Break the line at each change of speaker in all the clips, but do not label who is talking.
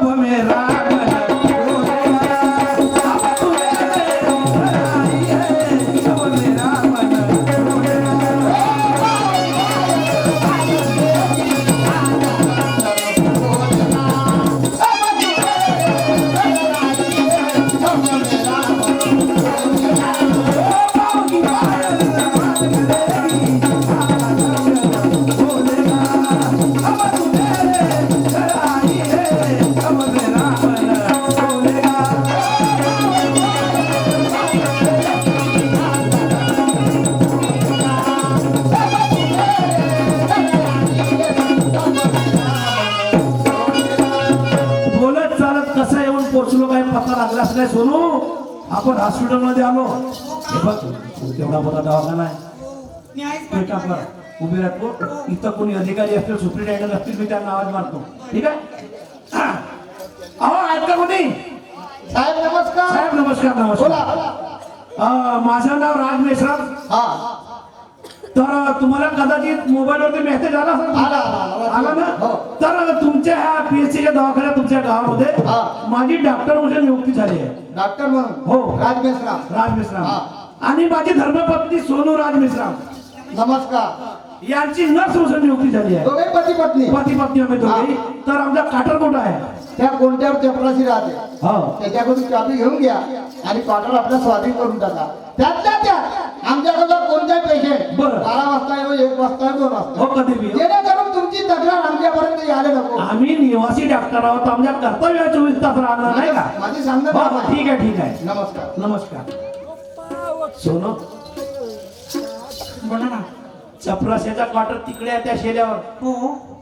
Bumerangue. आपण हॉस्पिटलमध्ये आलो. हे बघ तेवढा मोठा दवाखाना आहे. कर. उभे राहतो इथं कोणी अधिकारी असतील सुप्रिटेंडंट असतील मी त्यांना आवाज मारतो. ठीक आहे? अहो का कोणी?
साहेब नमस्कार.
साहेब नमस्कार नमस्कार. माझं नाव राज मेश्राम.
हा.
तर तुम्हाला कदाचित मोबाईलवरती मेसेज आला असेल.
आला,
ना?
हो.
तर तुमच्या ह्या पीएचसीच्या दवाखान्यात तुमच्या गावामध्ये. माझी डॉक्टर म्हणून नियुक्ती झाली आहे.
डॉक्टर म्हणून?
हो.
राज मेश्राम.
राज मिश्राम. आणि माझी धर्मपत्नी सोनू राज मिश्राम.
नमस्कार.
यांची नर्स म्हणून नियुक्ती झाली आहे.
दोघे पती पत्नी.
पती पत्नी आम्ही दोघे. तर आमचा काटर कुठं आहे?
त्या कोणत्यावर चपराशी राहते?
हो.
त्याच्याकडून चाबी घेऊन घ्या आणि क्वार्टर आपला स्वाधीन करून टाका. त्यातल्या त्यात आमच्याकडे कोणत्याही पेशंट
बरं.
बारा वाजता येऊ एक वाजता येऊ दोन
हो
वाजता
कधी बी
जेणेकरून तुमची तक्रार आमच्यापर्यंत यायला नको.
आम्ही निवासी डॉक्टर आहोत. आमच्या कर्तव्य चोवीस तास राहणार नाही का?
माझी सांगणं
हो, हो,
नाही.
ठीक आहे ठीक आहे.
नमस्कार.
नमस्कार. सोनू?
बोला ना
चपराशाचा क्वार्टर तिकडे आहे त्या शेल्यावर.
हो.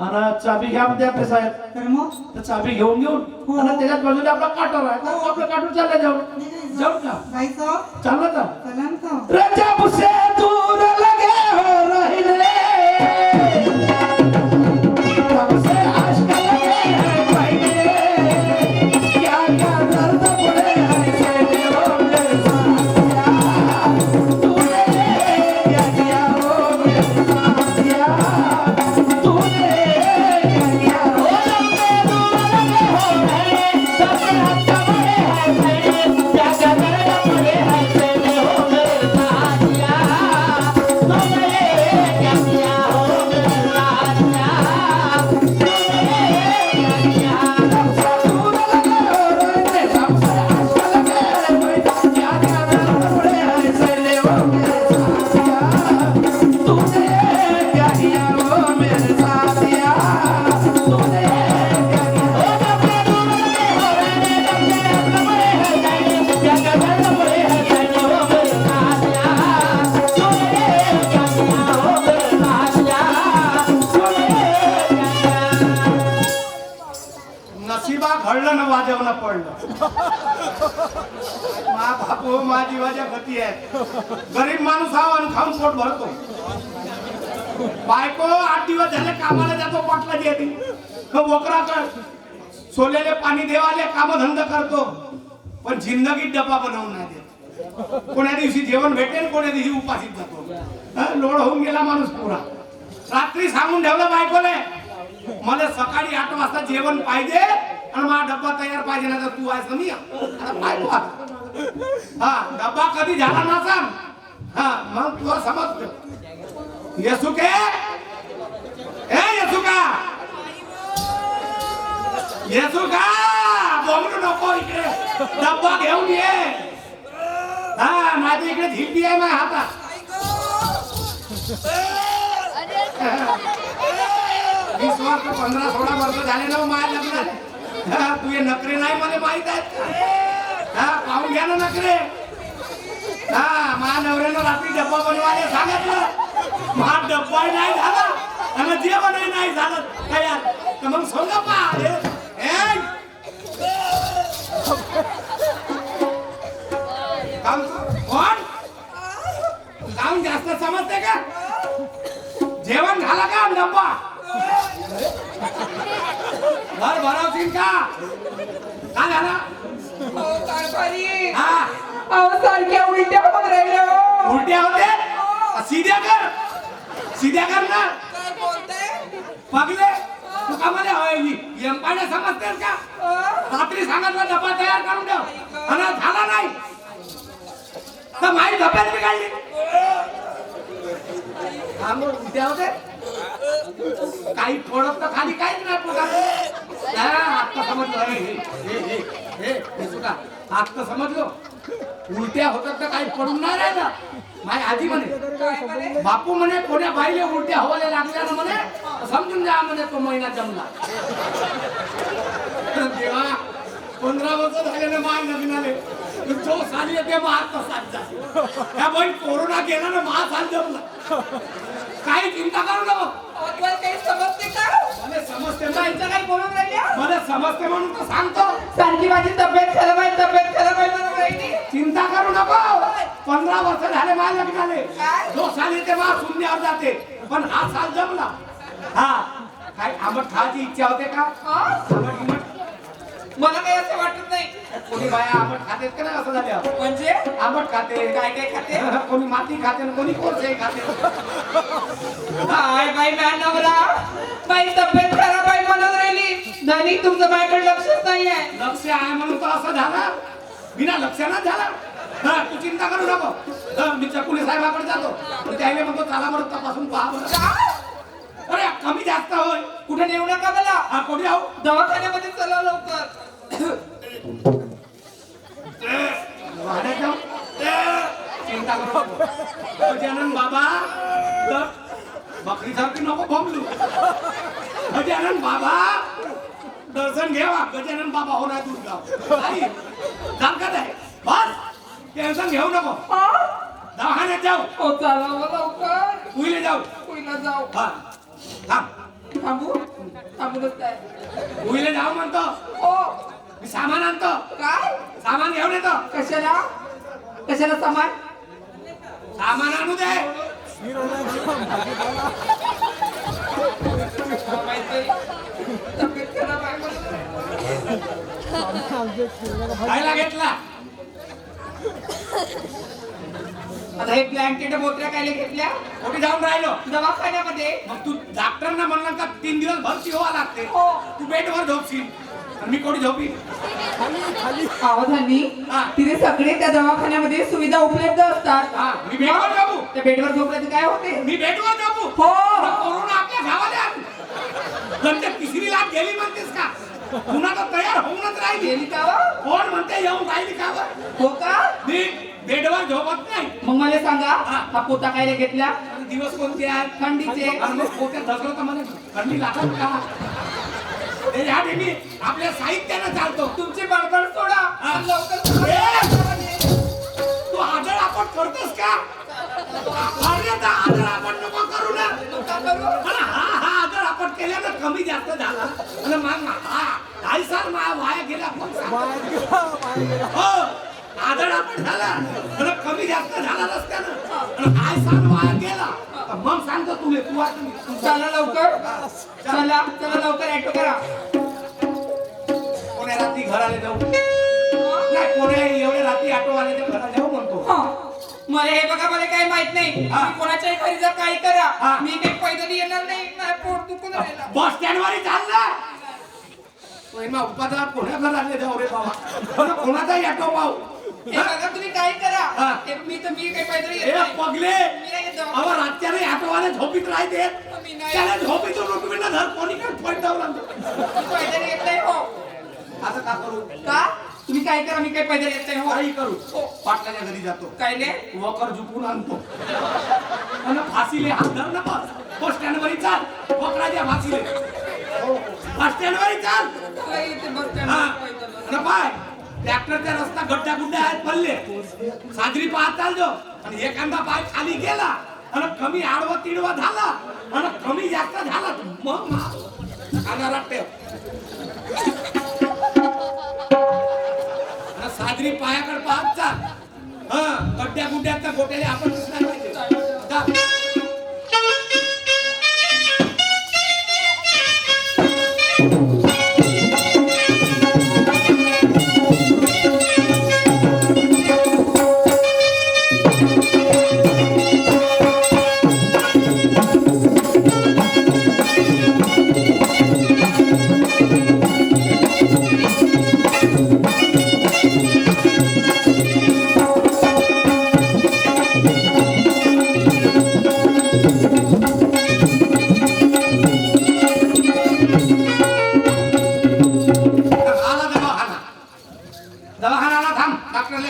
आणि चाबी घ्या म्हणते आपले साहेब.
तर मग?
तर चाबी घेऊन घेऊन आणि त्याच्यात बाजूला आपला काटर आहे. तर आपलं काटर चाललं जाऊ जाऊ का
जायचं?
चाललं का. रजब से
नशिबा घडलं ना वाजवणं पडलं. मा बापू मा जीवाच्या गती आहेत. गरीब माणूस हा आणि खाऊन पोट भरतो. बायको आठ दिवस झाले कामाला जातो पाटला येते वकरा कर. सोलेले पाणी देवाले कामधंद करतो. पण जिंदगीत डबा बनवून नाही देत. कोण्या दिवशी जेवण भेटेल कोण्या दिवशी उपाशीत जातो. लोड होऊन गेला माणूस पुरा. रात्री सांगून ठेवलं बायकोले मला सकाळी आठ वाजता जेवण पाहिजे आणि माझा डब्बा तयार पाहिजे ना तर तू आहेस मी? हा डब्बा कधी झाला ना सांग. हा मग तुला समजतो. येसू के ए येसू का येसू का बोंबलू नको इकडे. डब्बा घेऊन ये. हा माझी इकडे झिंडी आहे माझ्या हातात. वीस वर्ष पंधरा सोळा वर्ष झाले ना हो, माझ्या लग्नात. तू हे नकरे नाही मला माहीत आहेत. हा पाहून घ्या ना नकरे हा माझ्या नवऱ्यानं रात्री डब्बा बनवायला सांगितलं. माझा डब्बा नाही झाला आणि जेवणही नाही झालं. तयार. तर मग सोंगा पा. हे, कोण? काम जास्त समजते का? जेवण झालं का डब्बा? घर भरवशील का? काय झालं?
हो, कारभारी.
हा.
अहो, सारख्या उलट्या होत? राहिल्या हो.
उलट्या होते सीध्या कर. सीध्या कर ना.
काय बोलताय?
पगले? तू का मला एम्पायला समजतेस का
अं?
रात्री सांगितलं डबा तयार करून ठेव आणि झाला नाही तर माई डब्यात बिघडली हा मग उद्या होते काही पडत तर खाली काहीच नाही पोटात हा, आत्ता हे, समजलो उलट्या होतात तर काही पडून नाही राहिलं माझ्या आधी म्हणे. बापू म्हणे. कोण्या बाईले उलट्या हवाले लागल्या ना म्हणे. समजून जा म्हणे तो महिना जमला. देवा पंधरा वर्ष झाले ना माय लग्नाले जो साली येते मग तसाच जा बाई कोरोना गेला ना महा साल जमला काही चिंता करू नको.
काही समजते का?
मला समजते
बाईचं काही बोलून राहिल्या
मला समजते म्हणून तर सांगतो.
सारखी माझी तब्येत खराब आहे तब्येत खराब आहे राहिली.
चिंता करू नको. पंधरा वर्ष झाले माझ्या लग्नाले.
काय?
जो साल येते मा शून्यावर जाते. पण हा साल जमला. हा. काय आंबट खायची इच्छा होते का?
हा?
आंबट गिंबट?
मला काही असं वाटत नाही.
कोणी बाया आंबट खातेत का नाही असं झालं?
म्हणजे?
आंबट खाते
काय काय खाते?
कोणी माती खाते आणि कोणी कोळसे खाते.
बाई मॅ नवरा. बाई तब्येत खराब आहे म्हणून राहिली. धनी तुमचं माझ्याकडे लक्षच नाहीये.
लक्ष आहे म्हणून तर असं झालं. बिना लक्षानं झालं. हा तू चिंता करू नको. मी चकुले साहेबाकडे जातो. त्याने म्हणतो चला बरं तपासून पहा? अरे कमी जास्त होय
कुठे नेऊ नका मला?
हा कोणी आहो?
दवाखान्यामध्ये चला लवकर.
ए, चिंता करू गजानन बाबा बकरीसारखी नको भोगलू गजानन बाबा दर्शन घ्यावा. गजानन बाबा होणार दुर्गा. आई दाखत आहे. बस टेन्शन घेऊ नको? दवाखान्यात जाऊ.
हो चला मग लवकर.
उईले जाऊ.
पहिला जाऊ.
हा. थांब.
थांबू? थांबूनच काय?
उईले जाऊ म्हणतो.
हो.
मी सामान आणतो.
काय?
सामान घेऊन येतो.
कशाला? कशाला सामान?
सामान आणू दे. खायला घेतला.
आता हे ब्लँकेट बोत्र्या काय घेतल्या.
कुठे जाऊन राहिलो.
दवाखान्यामध्ये.
मग तू डॉक्टरना म्हणलं का तीन दिवस भरती व्हावं लागते.
हो.
तू बेडवर झोपशील. आणि मी कोणी झोपी?
अवधानी
हा.
तिथे सगळे त्या दवाखान्यामध्ये सुविधा उपलब्ध असतात.
हा, मी बेडवर झोपू?
त्या बेडवर झोपलं तर काय होते?
मी बेडवर झोपू?
हो.
कोरोना आपल्या गावाला आली. नंतर तिसरी लाट गेली म्हणतेस का? पुन्हा तर तयार होऊनच राहिली.
गेली का?
कोण म्हणते येऊन राहिली का?
हो का?
मी बेडवर झोपत नाही.
मग मला सांगा
हा.
पोता काय घेतला?
आणि दिवस कोणते आहेत?
थंडीचे.
धसलं तर मला थंडी लागत का? मी आपल्या साहित्यानं चालतो.
तुमची बडबड सोडा.
हा.
आणि लवकर!
तू आदळ आपण करतोस का? आदळ आपण नको करू ना. हा हा आदळ आपण केल्यानं कमी जास्त झाला. आणि मग हा ढाई साल मा वाया गेला पण हो. आदळ आपण झाला. कमी जास्त झाला रस्त्यानं. ढाई साल वाया गेला. मग सांगतो तुम्ही तू
चला लवकर. चला. चला. लवकर ऍटो करा.
कोण्या रात्री घराला जाऊ? नाही कोण्या एवढ्या रात्री आले घराला जाऊ म्हणतो.
मला हे बघा मला काही माहीत नाही. कोणाच्याही घरी जर काही करा. मी काही पैदल येणार नाही पोट दुखून
बस स्टँड वर चालला कोण्या घराले जाऊ रे बाबा? कोणाचाही ऑटो पाहू.
हे बघा तुम्ही काही करा.
हा.
हे मी तर मी काही येत
ए. पगले!
मी नाही येत दवाखान्यात.
अहो रातच्याने ऑटोवाले झोपीत राहते.
मी नाही.
त्याला झोपीतून धर कोणी काय पॉईंट लावला
मी पैदल येत नाही हो.
असं का करू?
का? तुम्ही काय करा मी काही पैदल येत नाही हो.
काही करू?
हो.
पाटलाच्या घरी जातो.
काय नाही?
वकर झुकून आणतो. आणि फाशीले हात धर ना बस. बस स्टँड वरी चाल वकराच्या फाशीले. बस स्टँड वरी चाल.
मला इथे बस
हा.
स्टँडवर पैदल.
आणि पाय ट्रॅक्टरचा रस्ता गड्डा गुड्ड्या आहेत पडले. साजरी पाहत चालतो आणि एखादा पाय खाली गेला आणि कमी आडवा तिडवा झाला आणि कमी जास्त झाला. मग मा- ठेव साजरी पायाकडे पाहत चाल हा गड्ड्या गुड्ड्याच्या गोट्याला आपण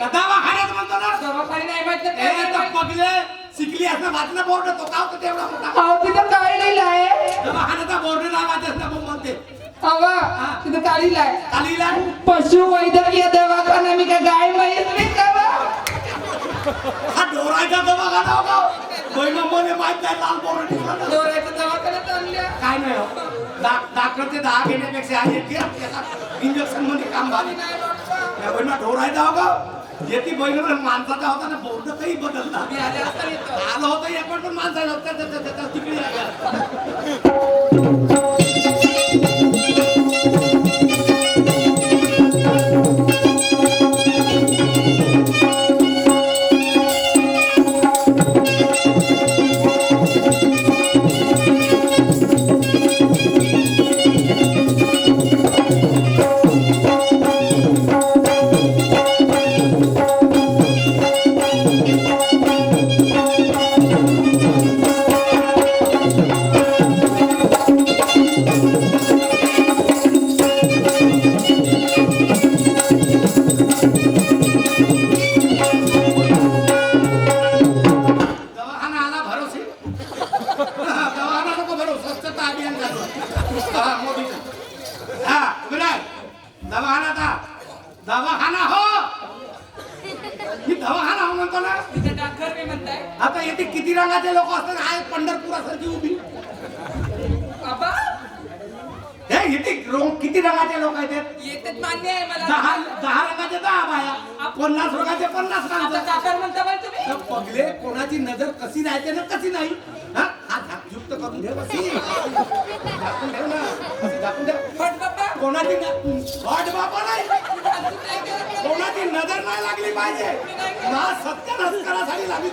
म्हणतो ना.
दवाखाने नाही
ए,
काय नाही.
पगले शिकली असं वाचलं बोर्ड तो का होतं तेवढा मोठा?
अहो तिथं काय लिहिलंय.
दवाखान्याचा बोर्ड ना म्हणते.
तिथं काय
कालीला
पशु वैद्यकीय दवाखाना मी काय गाय म्हैस नाही का बा?
हा डोरायचा दवाखाना होता. बहिणमध्ये माहीत नाही लाल बोर्ड निघाला.
डोळ्याच्या दवाखान्यात आणल्या.
काय नाही हो. डा- डॉक्टरचे दहा घेण्यापेक्षा आहे इंजेक्शनमध्ये काम झाले.
नाही डॉक्टर.
या बहिणा ढोरायचा हो का येते बहिण माणसाचा होता ना बोर्ड काही बदलला.
मी आले
होतं एक पण माणसाचं होतं. तिकडे किती रंगाचे लोक असतात? आहे पंढरपुरासारखी उभी.
बाबा.
हे रो- किती रंगाचे लोक आहेत?
येतेच मान्य आहे मला.
दहा दहा रंगाचे दहा बाया? पन्नास रंगाचे पन्नास
आता
माणसं
डॉक्टर म्हणता बाई तुम्ही?
तर पगले कोणाची नजर कशी राहते ना कशी नाही? हा? करून ठेव अशी. झाकून ठेव ना. अशी झाकून ठेव.
फट बाबा.
कोणाची न- बाबा नाही. कोणाची नजर नाही लागली पाहिजे. ना सत्य नमस्कारासाठी लागली.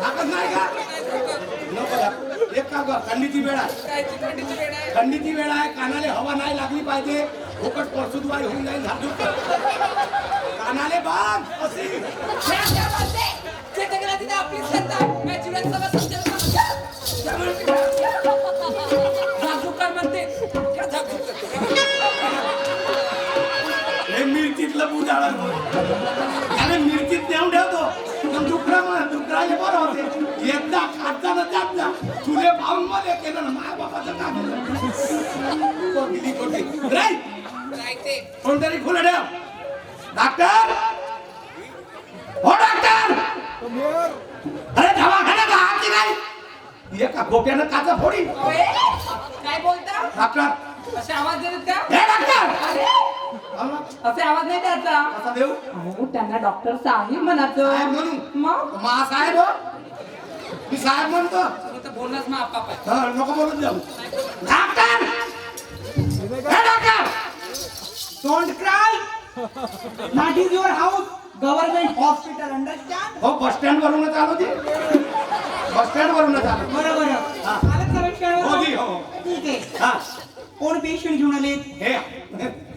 टाकत नाही का? नको टाकू. एक काम कर थंडीची वेळ आहे.
काय ती थंडीची वेळ आहे?
थंडीची वेळ आहे कानाले हवा नाही लागली पाहिजे. फुकट परसुदवाई होऊन जाईल झाडूक कानाले बाग अशी? हे मिरचीतलं बुजाळ त्याला मिरचीत नेऊन ठेवतो पण डुकरा डुकराले बरं होते एकदा खात ना त्यात जा तुले पाहून मध्ये केलं ना माय बाबाचं काम कोटी कोटी राईट
राहते.
कोणतरी खुलं ठेव डॉक्टर हो डॉक्टर अरे दवाखान्यात आहात की नाही एका खोक्यानं काचा फोडी
ओए, काय बोलता
डॉक्टर
असे आवाज देतात का
हे डॉक्टर
अरे
आला.
असे आवाज नाही
कसा देऊ?
त्यांना डॉक्टर साहेब
साहेब
म्हणायचं
म्हणू
मग
मा साहेब हो. मी साहेब म्हणतो.
मग.
हा, नको बोलत जाऊ. Doctor! Hey doctor!
is your house. Government hospital. Understand?
हो बस स्टँड वरूनच आलो ते. बस स्टँड वरूनच आलो.
बरोबर.
हा.
आलं?
हो जी, हो.
ठीक आहे.
हा.
कोण पेशंट घेऊन आले?
हे.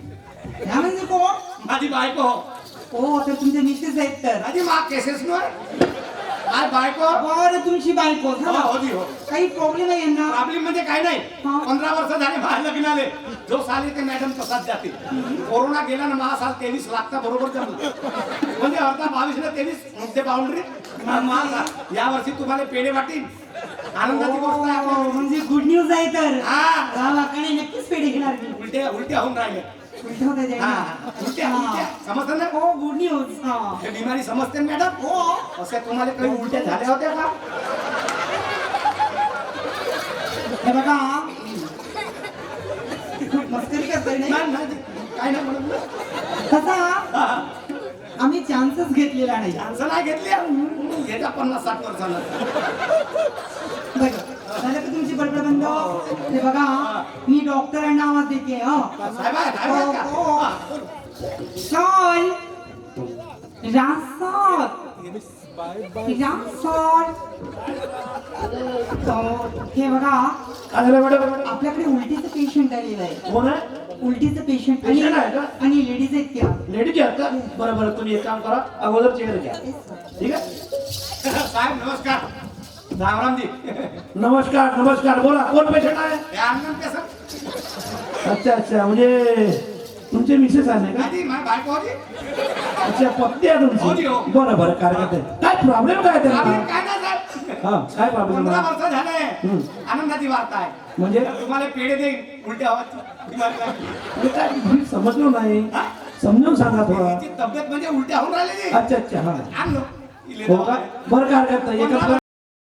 ह्या म्हणजे कोण
माझी बायको
हो तर तुमचे मिसेस आहेत तर।
माझी मा केसेस नव्हे माझी बायको
बरं तुमची बायको
हो
झालं?
हो जी हो।
काही प्रॉब्लेम आहे यांना
प्रॉब्लेम म्हणजे काय नाही।
हा.
पंधरा वर्ष झाले माझ्या लग्नाले जो साले ते मॅडम तसाच जाते। कोरोना गेला ना मला साल तेवीस लागता बरोबर जमलं म्हणजे अर्धा बावीस ना तेवीस मुद्दे बाउंड्री। या वर्षी तुम्हाला पेढे वाटीन आनंदाची गोष्ट आहे.
म्हणजे गुड न्यूज आहे तर.
हा।
गावाकडे नक्कीच पेढे घेणार मी.
उलट्या उलट्या होऊन राहिल्या
उलटं
हा. उलट्या. उलट्या समजतं ना
हो गुड न्यूज हा
हे बिमारी समजते ना मॅडम
हो
असे तुम्हाला काही उलट्या झाल्या होत्या का
हे बघा खूप मस्करी करताय नाही
नाही नाही काय नाही म्हणत ना.
कसा
हा.
आम्ही चान्सच घेतलेला नाही
माणसं नाही घेतली येत्या पन्नास साठ वर्षाला
बघा झालं का तुमची बडबड बंद? हे बघा मी डॉक्टरांना आवाज देते हं.
का?
हो, हो.
हा,
हे बघा आपल्याकडे उलटीचं पेशंट आलेलं आहे. उलटीचं पेशंट आणि लेडीज आहेत त्या.
लेडीज आहेत का? बरं बरं तुम्ही एक काम करा. अगोदर चेअर घ्या. ठीक आहे?
साहेब नमस्कार. रामरामजी.
नमस्कार नमस्कार. बोला कोण पेशंट आहे? अच्छा अच्छा. म्हणजे तुमचे मिसेस आहे का? अच्छा पत्नी आहे तुमची.
हो.
बरं बरं. काय करते काय प्रॉब्लेम काय त्यांना हा काय प्रॉब्लेम
पंधरा वर्ष झाले.
हम्म.
आनंदाची वार्ता आहे.
म्हणजे?
तुम्हाला पेढे देईन. उलट्या आवाज.
म्हणजे काय मी समजलो नाही? समजून सांगा थोडा.
तब्येत म्हणजे उलट्या होऊन राहिली
अच्छा अच्छा. हा.
आणलो.
हो का? बरं काय करता एकच